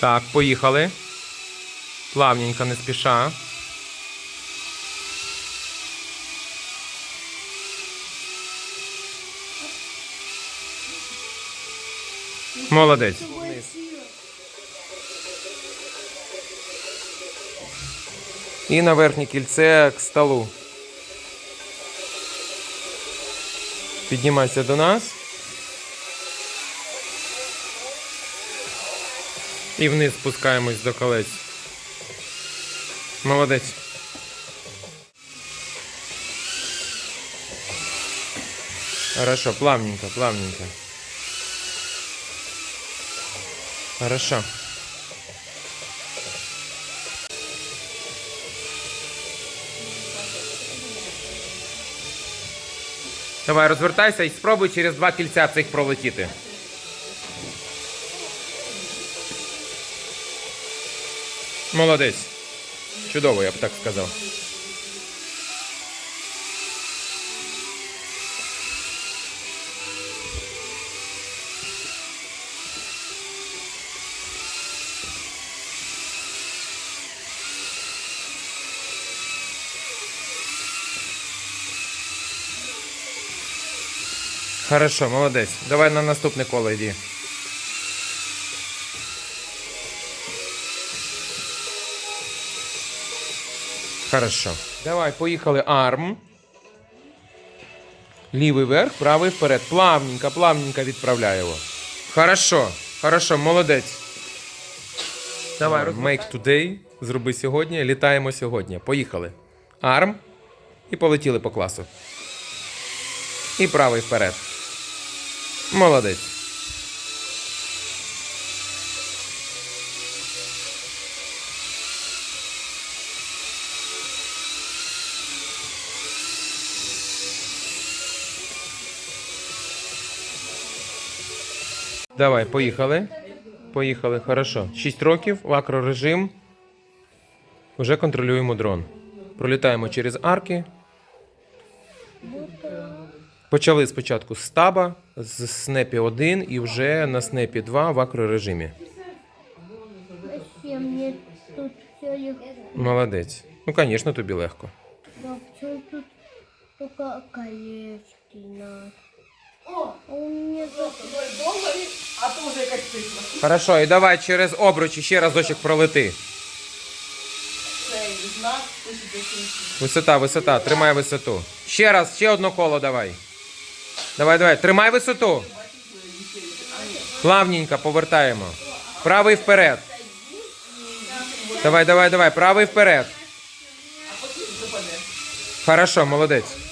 Так, поїхали. Плавненько, не спіша. Молодець. І на верхнє кільце к столу. Піднімайся до нас. І вниз спускаємось до колець. Молодець. Хорошо, плавненько, плавненько. Хорошо. Давай, розвертайся і спробуй через два кільця цих пролетіти. Молодець. Чудово, я б так сказав. Хорошо, молодець. Давай на наступне коло йди. Хорошо. Давай, поїхали арм. Лівий вверх, правий вперед. Плавненько, плавненько відправляй його. Хорошо, хорошо, молодець. Давай, make today. Зроби сьогодні. Літаємо сьогодні. Поїхали. Арм. І полетіли по класу. І правий вперед. Молодець. Давай, поїхали. Поїхали, хорошо. 6 років, акрорежим. Вже контролюємо дрон. Пролітаємо через арки. Почали спочатку з стаба, з снепі 1 і вже на снепі 2 в акрорежимі. Молодець. Ну, звісно, тобі легко. Да, все тут только колечки! А то вже якась. Хорошо, і давай через обручі ще разочок пролети. Цей знак. Висота, висота, тримай висоту. Ще раз, ще одне коло давай. Давай, давай, тримай висоту. Плавненько повертаємо. Правий вперед. Давай, давай, давай, правий вперед. Хорошо, молодець.